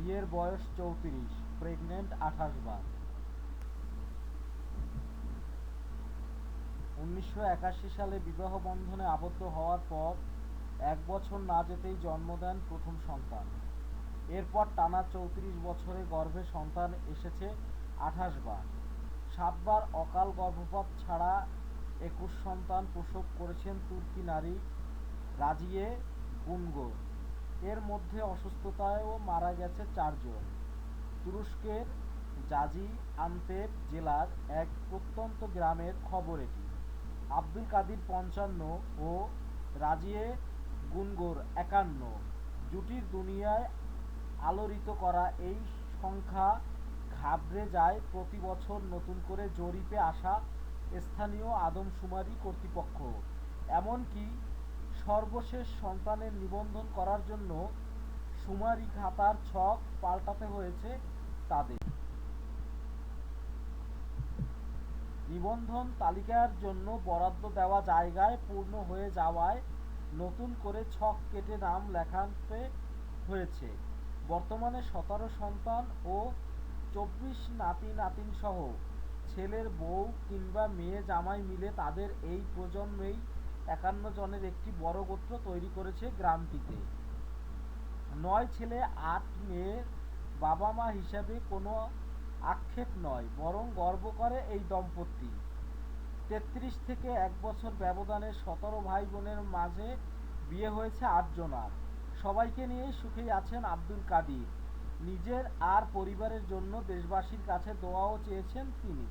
বিয়ের বয়স চৌত্রিশ প্রেগনেন্ট আঠাশ বার। উনিশশো একাশি সালে বিবাহ বন্ধনে আবদ্ধ হওয়ার পর এক বছর না যেতেই জন্ম দেন প্রথম সন্তান। এরপর টানা চৌত্রিশ বছরে গর্ভে সন্তান এসেছে আঠাশ বার। সাতবার অকাল গর্ভপাত ছাড়া একুশ সন্তান প্রসব করেছেন তুর্কি নারী রাজিয়ে গুনগো এর মধ্যে অসুস্থতায়ও মারা গেছে চারজন। তুরস্কের জাজি আন্তেপ জেলার এক প্রত্যন্ত গ্রামের খবর এটি। আব্দুল কাদির পঞ্চান্ন ও রাজিয়ে গুনগোর একান্ন। জুটির দুনিয়ায় আলোড়িত করা এই সংখ্যা ঘাবড়ে যায় প্রতি বছর নতুন করে জরিপে আসা স্থানীয় আদমশুমারি কর্তৃপক্ষ। এমনকি সর্বশেষ সন্তানের নিবন্ধন করার জন্য শুমারি খাতার ছক পাল্টাতে হয়েছে তাদের। নিবন্ধন তালিকার জন্য বরাদ্দ দেওয়া জায়গায় পূর্ণ হয়ে যাওয়ায় নতুন করে ছক কেটে নাম লেখাতে হয়েছে। বর্তমানে সতেরো সন্তান ও চব্বিশ নাতি নাতিন সহ ছেলের বউ কিংবা মেয়ে জামাই মিলে তাদের এই প্রজন্মেই একান্ন জনের একটি বড় গোত্র তৈরি করেছে গ্রামটিতে। নয় ছেলে, আট মেয়ের বাবা মা হিসাবে কোনো আক্ষেপ নয়, বরং গর্ব করে এই দম্পতি। তেত্রিশ থেকে এক বছর ব্যবধানে সতেরো ভাই বোনের মাঝে বিয়ে হয়েছে আটজনার। সবাইকে নিয়েই সুখেই আছেন আব্দুল কাদির। নিজের আর পরিবারের জন্য দেশবাসীর কাছে দোয়াও চেয়েছেন তিনি।